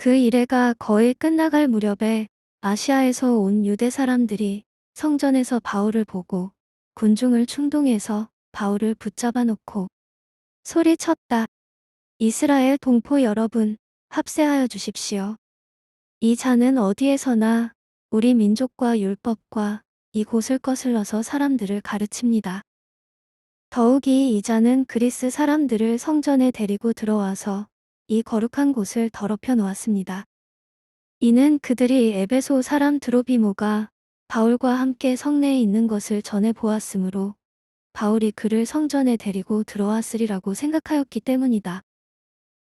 그 일회가 거의 끝나갈 무렵에 아시아에서 온 유대 사람들이 성전에서 바울을 보고 군중을 충동해서 바울을 붙잡아 놓고 소리쳤다. 이스라엘 동포 여러분, 합세하여 주십시오. 이 자는 어디에서나 우리 민족과 율법과 이곳을 거슬러서 사람들을 가르칩니다. 더욱이 이 자는 그리스 사람들을 성전에 데리고 들어와서 이 거룩한 곳을 더럽혀 놓았습니다. 이는 그들이 에베소 사람 드로비모가 바울과 함께 성내에 있는 것을 전해 보았으므로 바울이 그를 성전에 데리고 들어왔으리라고 생각하였기 때문이다.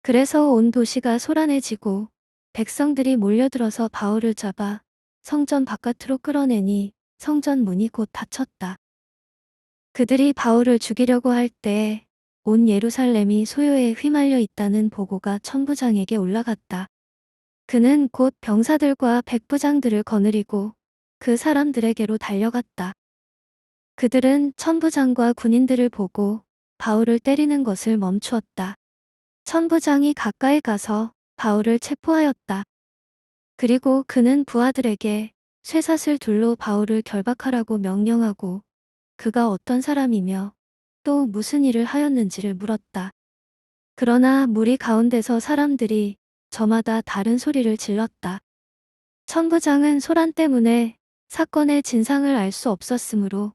그래서 온 도시가 소란해지고 백성들이 몰려들어서 바울을 잡아 성전 바깥으로 끌어내니 성전 문이 곧 닫혔다. 그들이 바울을 죽이려고 할 때 온 예루살렘이 소요에 휘말려 있다는 보고가 천부장에게 올라갔다. 그는 곧 병사들과 백부장들을 거느리고 그 사람들에게로 달려갔다. 그들은 천부장과 군인들을 보고 바울을 때리는 것을 멈추었다. 천부장이 가까이 가서 바울을 체포하였다. 그리고 그는 부하들에게 쇠사슬 둘로 바울을 결박하라고 명령하고 그가 어떤 사람이며 또 무슨 일을 하였는지를 물었다. 그러나 무리 가운데서 사람들이 저마다 다른 소리를 질렀다. 천부장은 소란 때문에 사건의 진상을 알 수 없었으므로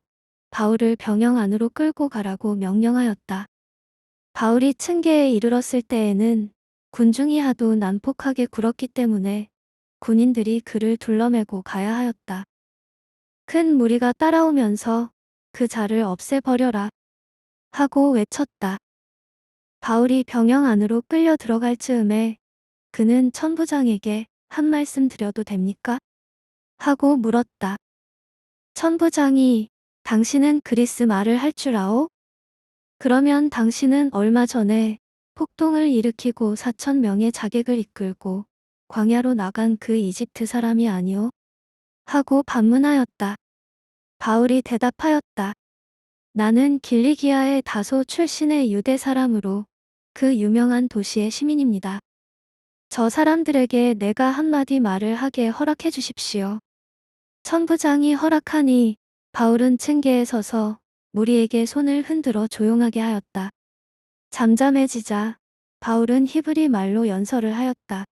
바울을 병영 안으로 끌고 가라고 명령하였다. 바울이 층계에 이르렀을 때에는 군중이 하도 난폭하게 굴었기 때문에 군인들이 그를 둘러매고 가야 하였다. 큰 무리가 따라오면서 그 자를 없애버려라 하고 외쳤다. 바울이 병영 안으로 끌려 들어갈 즈음에 그는 천부장에게 한 말씀 드려도 됩니까? 하고 물었다. 천부장이 당신은 그리스 말을 할 줄 아오? 그러면 당신은 얼마 전에 폭동을 일으키고 4천 명의 자객을 이끌고 광야로 나간 그 이집트 사람이 아니오? 하고 반문하였다. 바울이 대답하였다. 나는 길리기아의 다소 출신의 유대 사람으로 그 유명한 도시의 시민입니다. 저 사람들에게 내가 한마디 말을 하게 허락해 주십시오. 천부장이 허락하니 바울은 층계에 서서 무리에게 손을 흔들어 조용하게 하였다. 잠잠해지자 바울은 히브리 말로 연설을 하였다.